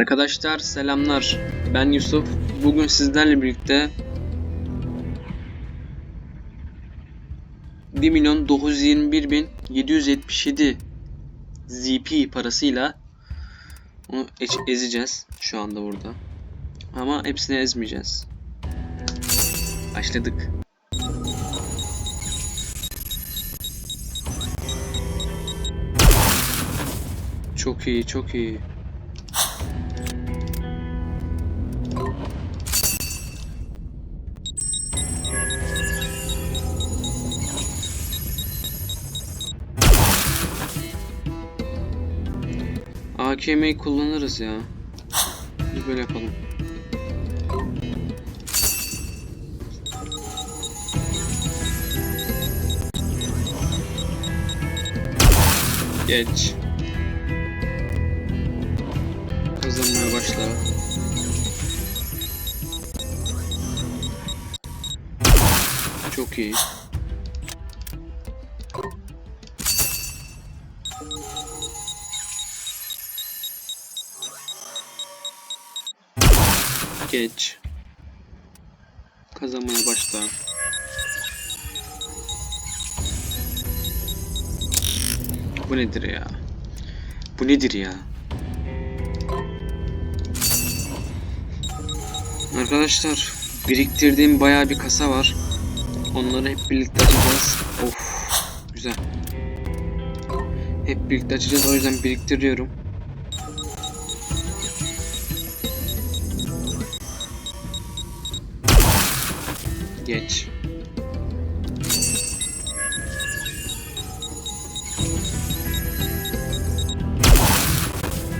Arkadaşlar selamlar. Ben Yusuf. Bugün sizlerle birlikte 1 milyon 921 bin 777 ZP parasıyla onu ezeceğiz şu anda burada. Ama hepsini ezmeyeceğiz. Başladık. Çok iyi, çok iyi. AKM'yi kullanırız ya. Biz böyle yapalım. Geç. Kazanmaya başla. Çok iyi. Geç. Kazanmaya başla. Bu nedir ya? Bu nedir ya? Arkadaşlar biriktirdiğim bayağı bir kasa var. Onları hep birlikte açacağız. Of güzel. Hep birlikte açacağız o yüzden biriktiriyorum. Geç.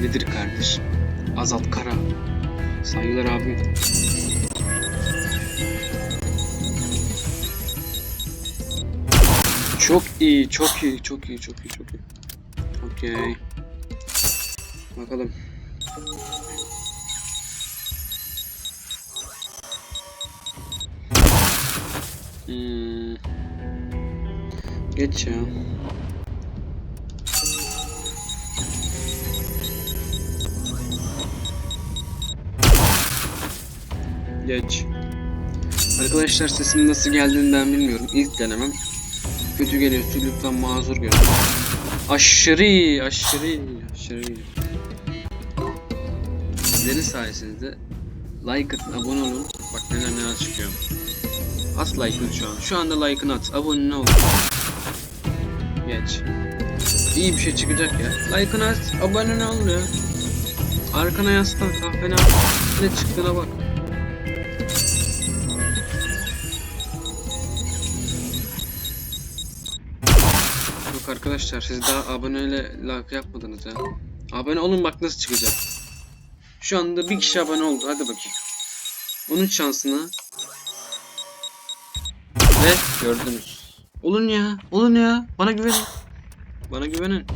Nedir kardeşim? Azat Kara. Saygılar abim. Çok iyi, çok iyi, çok iyi, çok iyi, çok iyi. Okey. Bakalım. Hmm. Geç ya. Geç. Arkadaşlar sesim nasıl geldiğini ben bilmiyorum. İlk denemem. Kötü geliyorsa lütfen mazur görün. Aşırı iyi, aşırı iyi, aşırı. Sizlerin sayesinde like atın, abone olun. Bak neler neler çıkıyor. At like'ını şu an. Şu anda like'ını at. Abone ol. Geç. İyi bir şey çıkacak ya. Like'ını at. Abone ol ya. Arkana yaslan. Kahvene al. Ne çıktığına bak. Yok arkadaşlar siz daha aboneyle like yapmadınız ya. Abone olun bak nasıl çıkacak. Şu anda bir kişi abone oldu. Hadi bakayım. Onun şansına. Ve gördünüz. Olun ya. Olun ya. Bana güvenin. Bana güvenin.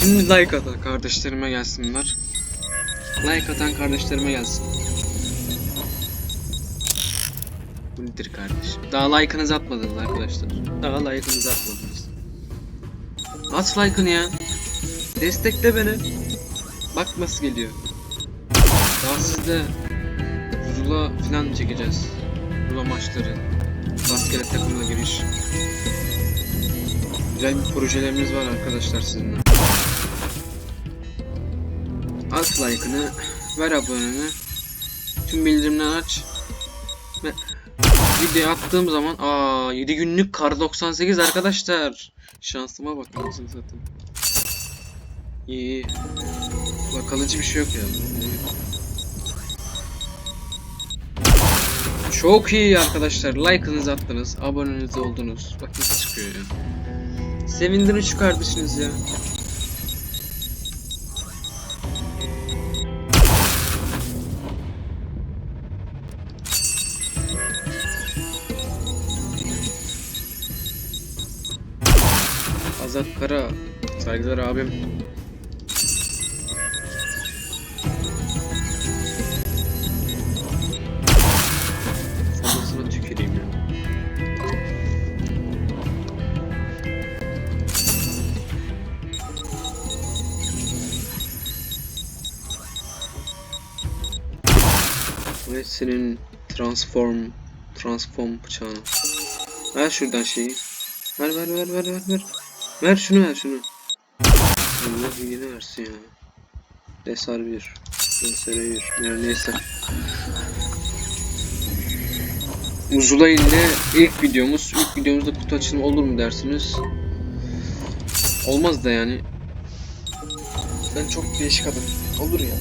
Şimdi like atan kardeşlerime gelsinler. Like atan kardeşlerime gelsin. Bu nedir kardeşim? Daha like'ınızı atmadınız arkadaşlar. Daha like'ınızı atmadınız. At like'ını ya. Destekle beni. Bak nasıl geliyor. Daha sizde Zula falan çekeceğiz. Zula maçları. Rastgele takımına giriş. Güzel bir projelerimiz var arkadaşlar sizinle. At like'ını, ver aboneni, tüm bildirimleri aç ve video attığım zaman aa 7 günlük kar 98 arkadaşlar. Şansıma bak anasını satayım. İyi. Bak kalıcı bir şey yok ya. Çok iyi arkadaşlar. Like'ınızı attınız, aboneniz oldunuz. Bak nasıl çıkıyor ya. Sevindirin şu kardeşiniz ya. Azat Kara. Saygılar abim. Senin transform transform bıçağını. Ver şuradan şeyi. Ver ver ver ver ver ver. Ver şunu ver şunu. Allah yine versin ya. Desar 1. Desar 1. Yani neyse. Uzula ile ilk videomuz. İlk videomuzda kutu açılımı olur mu dersiniz? Olmaz da yani. Ben çok değişik adam. Olur ya.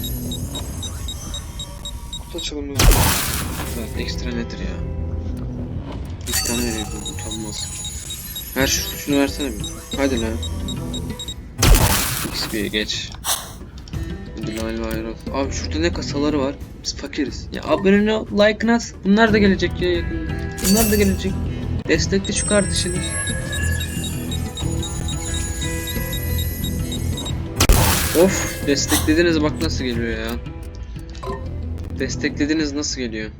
Kutu açılımı. Evet, ekstra nedir ya? 3 tane bu utanmaz. Ver şu, şunu versene bir. Hadi lan. XP'ye geç. Ödül ayrıl. Abi şurada ne kasaları var? Biz fakiriz. Ya abone ol, like at. Bunlar da gelecek ya yakında. Bunlar da gelecek. Destekle şu kardeşini. Of desteklediniz bak nasıl geliyor ya. Desteklediniz nasıl geliyor.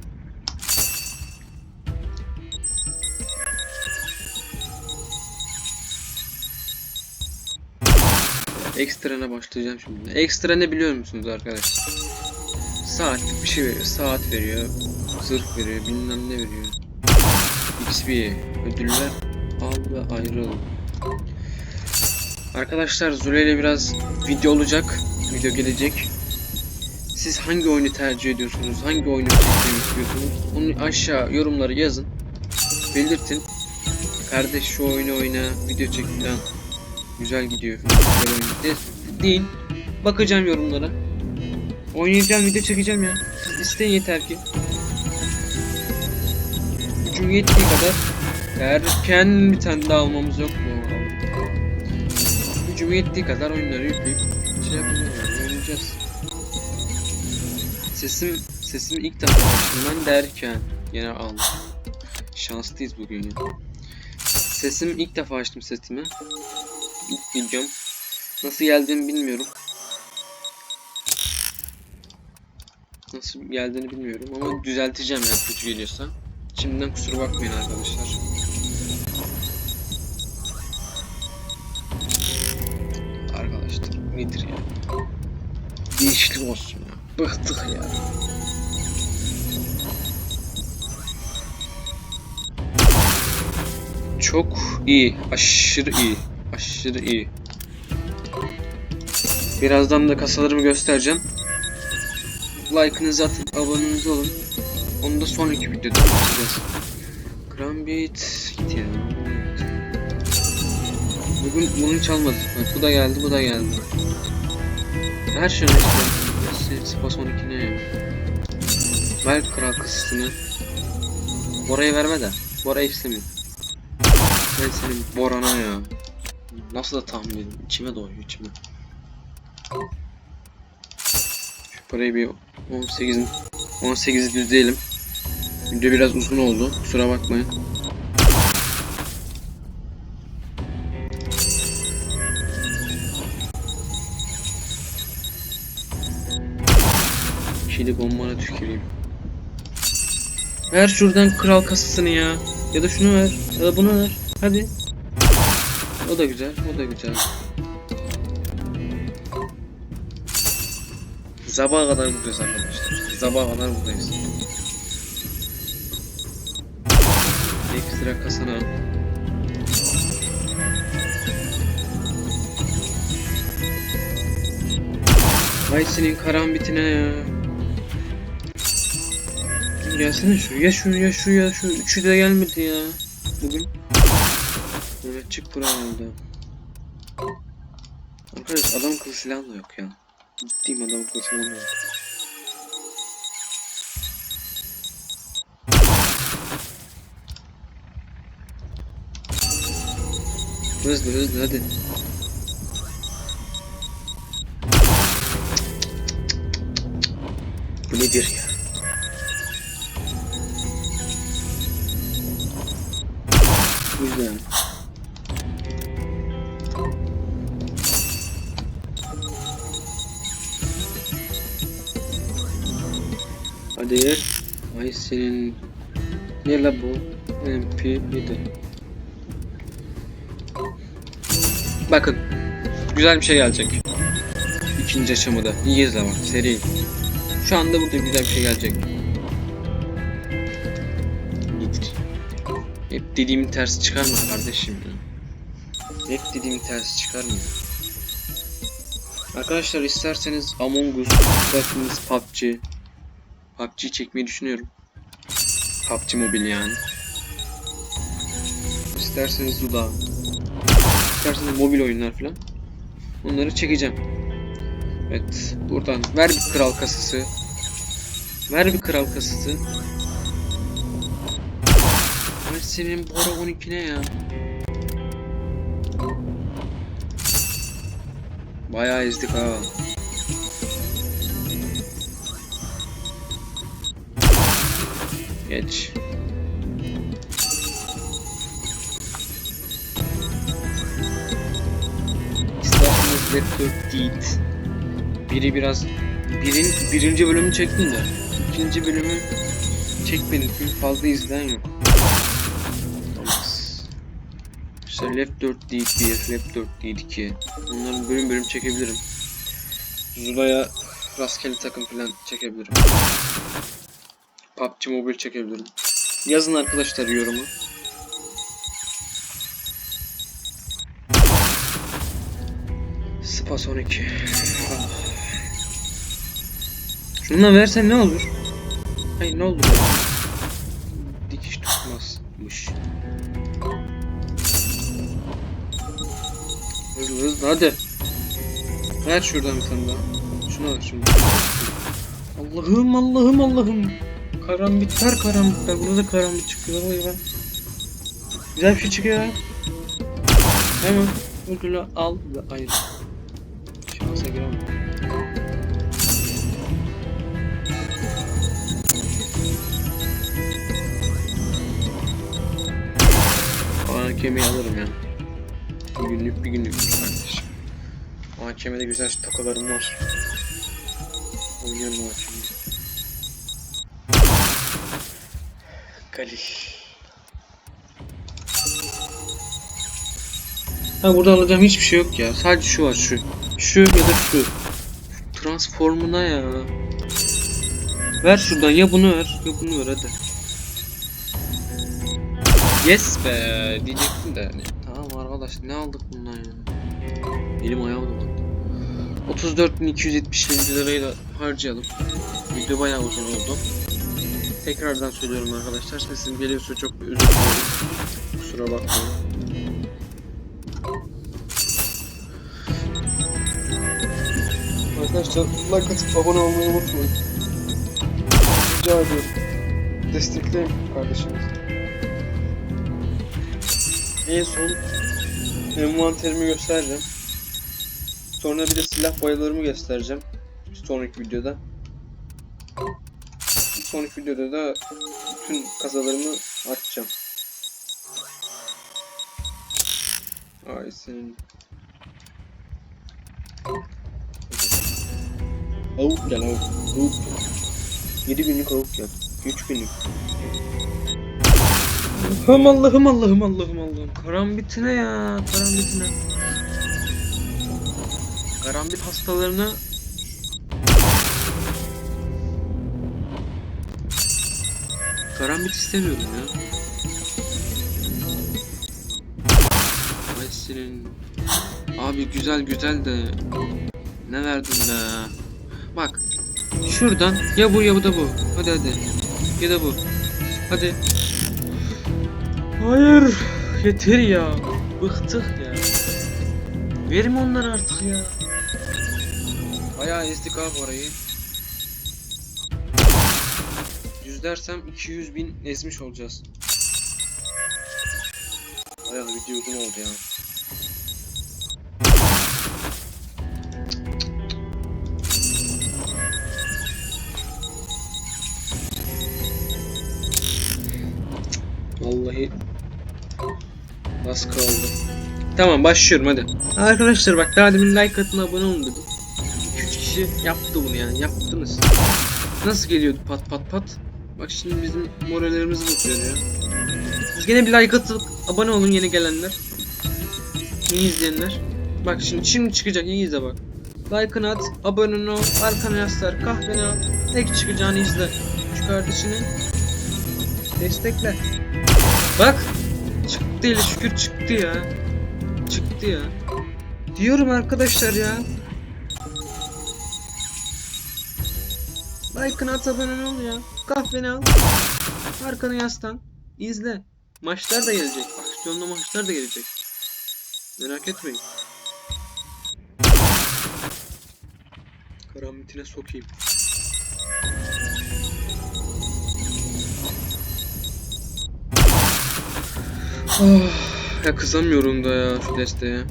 Ekstrana başlayacağım şimdi. Ekstra ne biliyor musunuz arkadaşlar? Saatlik bir şey veriyor. Saat veriyor. Zırh veriyor. Bilmem ne veriyor. XP. Ödüller. Al ve ayrıl. Arkadaşlar Zule ile biraz video olacak. Video gelecek. Siz hangi oyunu tercih ediyorsunuz? Hangi oyunu çekmeyi istiyorsunuz? Onu aşağı yorumları yazın. Belirtin. Kardeş şu oyunu oyna, video çek. Güzel gidiyor değil. Bakacağım yorumlara. Oynayacağım, video çekeceğim ya. Siz yeter ki. Gücüm yettiği kadar erken bir tane daha almamız yok mu? Gücüm yettiği kadar oyunları yükleyip şey yapacağız oynayacağız. Sesim sesim ilk defa açtım ben derken yine aldım. Şanslıyız bugün ya. Sesim ilk defa açtım sesimi. İlk videom. Nasıl geldiğini bilmiyorum. Nasıl geldiğini bilmiyorum ama düzelteceğim yani kötü geliyorsa. Şimdiden kusura bakmayın arkadaşlar. Arkadaşlar nedir ya? Değişiklik olsun ya. Bıktık ya. Çok iyi. Aşırı iyi. Aşırı iyi. Birazdan da kasalarımı göstereceğim. Like'ınızı atın, aboneniz olun. Onu da sonraki videoda yapacağız. Krambit git ya. Bugün bunu. Bak, bu da geldi, bu da geldi. Her şey işte. Spas 12 ne ya? Ver kral kısmını. Bora'ya verme de. Bora istemiyor. Ben senin Boran'a ya. Nasıl da tahmin edeyim. İçime doğuyor içime. Şu parayı bir 18 18 düzleyelim. Video biraz uzun oldu. Kusura bakmayın. Kili bombana tüküreyim. Ver şuradan kral kasasını ya. Ya da şunu ver. Ya da bunu ver. Hadi. O da güzel. O da güzel. Sabaha kadar buradayız arkadaşlar. Sabaha kadar buradayız. Ekstra kasana. Vay senin karambitine ya. Gelsene şuraya şuraya şuraya şu üçü de gelmedi ya. Bugün. Evet çık buraya oldu. Arkadaş adam kılıç falan da yok ya. Ciddiyim adam kılıç falan da yok. Hızlı hızlı hadi. Bu nedir ya? değer. Ay senin ne la bu? MP bir. Bakın güzel bir şey gelecek. İkinci aşamada. İyi izle bak seri. Şu anda burada güzel bir şey gelecek. Git. Hep dediğimi ters çıkarma kardeşim. Hep dediğimi ters çıkarma. Arkadaşlar isterseniz Among Us, isterseniz PUBG, PUBG çekmeyi düşünüyorum. PUBG Mobile yani. İsterseniz Duda. İsterseniz mobil oyunlar falan. Onları çekeceğim. Evet. Buradan ver bir kral kasası. Ver bir kral kasası. Ay senin Bora 12 ne ya? Bayağı ezdik ha. Geç. Left 4 Dead. Biri biraz... Birin, birinci bölümü çektim de. ikinci bölümü çekmedim çünkü fazla izleyen yok. İşte Left 4 Dead 1, Left 4 Dead 2. Bunların bölüm bölüm çekebilirim. Zula'ya rastgele takım falan çekebilirim. PUBG Mobile çekebilirim. Yazın arkadaşlar yorumu. Spa son 2. Şundan versen ne olur? Hayır ne olur? Dikiş tutmazmış. Hızlı hızlı hadi. Ver şuradan bir tane daha. Şuna ver şunu. Allah'ım Allah'ım Allah'ım. Karambitler karambitler. Burada da karambit çıkıyor. Vay be. Güzel bir şey çıkıyor. Hemen ödülü al ve ayır. Şansa giremem. AKM'yi alırım ya. Bir günlük bir günlük kardeşim. AKM'de güzel takolarım var. Oynayalım AKM'yi. Galil. Ha burada alacağım hiçbir şey yok ya. Sadece şu var şu. Şu ya da şu. Transformuna ya. Ver şuradan ya bunu ver ya bunu ver hadi. Yes be diyecektim de hani. Tamam arkadaş ne aldık bundan ya. Elim ayağım dolandı. 34.270 lirayı da harcayalım. Video bayağı uzun oldu. Tekrardan söylüyorum arkadaşlar. Sesim geliyorsa çok özür dilerim. Kusura bakmayın. Arkadaşlar like atıp abone olmayı unutmayın. Rica ediyorum. Destekleyin kardeşimizi. En son envanterimi göstereceğim. Sonra bir de silah boyalarımı göstereceğim. Sonraki videoda. Sonraki videoda da bütün kasalarımı açacağım. Ay senin. Avuk gel avuk. Avuk gel. 7 günlük avuk gel. 3 günlük. Allah'ım Allah'ım Allah'ım Allah'ım Allah'ım. Karambitine ya. Karambitine. Karambit hastalarına Karambit istemiyorum ya. Ay senin. Abi güzel güzel de ne verdin be? Bak şuradan ya bu ya bu da bu. Hadi hadi. Ya da bu. Hadi. Hayır. Yeter ya. Bıktık ya. Verim onları artık ya. Bayağı ezdik abi orayı. Yüz dersem 200 bin ezmiş olacağız. Bayağı video uzun oldu ya. Vallahi az kaldı. Tamam başlıyorum hadi. Arkadaşlar bak daha demin like atın abone olun dedim. 2-3 kişi yaptı bunu yani yaptınız. Nasıl geliyordu pat pat pat? Bak şimdi bizim morallerimiz. Siz gene bir like atıp abone olun yeni gelenler. Yeni izleyenler. Bak şimdi şimdi çıkacak iyi izle bak. Like'ını at, abone ol, arkana yaslar, kahveni al. Tek çıkacağını izle. Şu kardeşini destekle. Bak. Çıktı hele şükür çıktı ya. Çıktı ya. Diyorum arkadaşlar ya. Like'ını at abone ol ya. Kahveni al. Arkana yaslan. İzle. Maçlar da gelecek. Aksiyonlu maçlar da gelecek. Merak etmeyin. Karamitine sokayım. Oh, ya kızamıyorum da ya şu desteğe.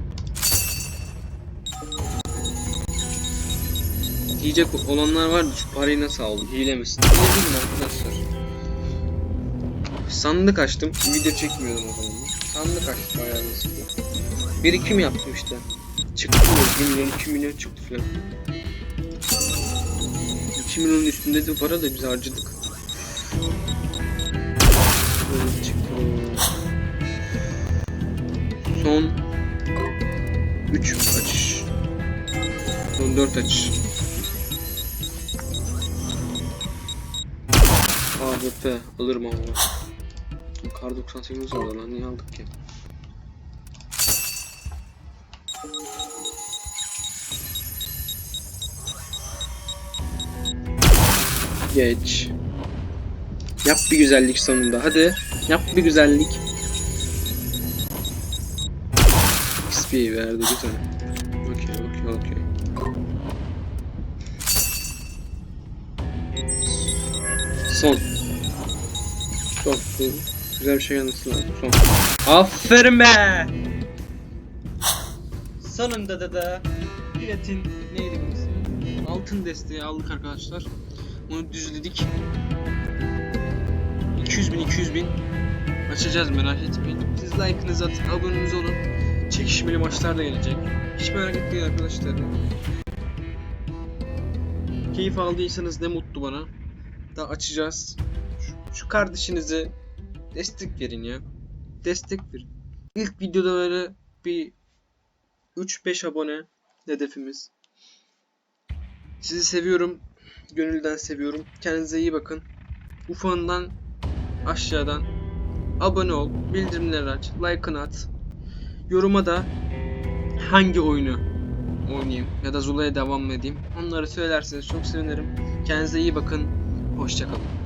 Diyecek olanlar vardı şu parayı nasıl aldın? Hile misin? Hile değilim arkadaşlar. Sandık açtım. Video çekmiyordum o zaman. Sandık açtım bayağı basit. Birikim yaptım işte. Çıktı mı? 1 milyon 2 milyon çıktı falan. 2 milyonun üstünde de para da biz harcadık. Çıktı. Son 3 açış. Son 4 açış. AWP alırım ama. Kar 98 var lan niye aldık ki? Geç. Yap bir güzellik sonunda hadi. Yap bir güzellik. XP verdi güzel. Okey okey okey. Son. Son. Bu Güzel bir şey gelmesi lazım. Son. Aferin be! Sonunda da da biletin neydi ismi? Altın desteği aldık arkadaşlar. Bunu düzledik. 200 bin 200 bin açacağız merak etmeyin. Siz like'ınızı atın, aboneniz olun. Çekişmeli maçlar da gelecek. Hiç merak etmeyin arkadaşlar. Keyif aldıysanız ne mutlu bana. Daha açacağız. Şu, kardeşinize destek verin ya. Destek verin. İlk videoda böyle bir 3-5 abone hedefimiz. Sizi seviyorum. Gönülden seviyorum. Kendinize iyi bakın. Ufandan aşağıdan abone ol, bildirimleri aç, like'ını at. Yoruma da hangi oyunu oynayayım ya da Zula'ya devam edeyim onları söylerseniz çok sevinirim. Kendinize iyi bakın. Hoşçakalın.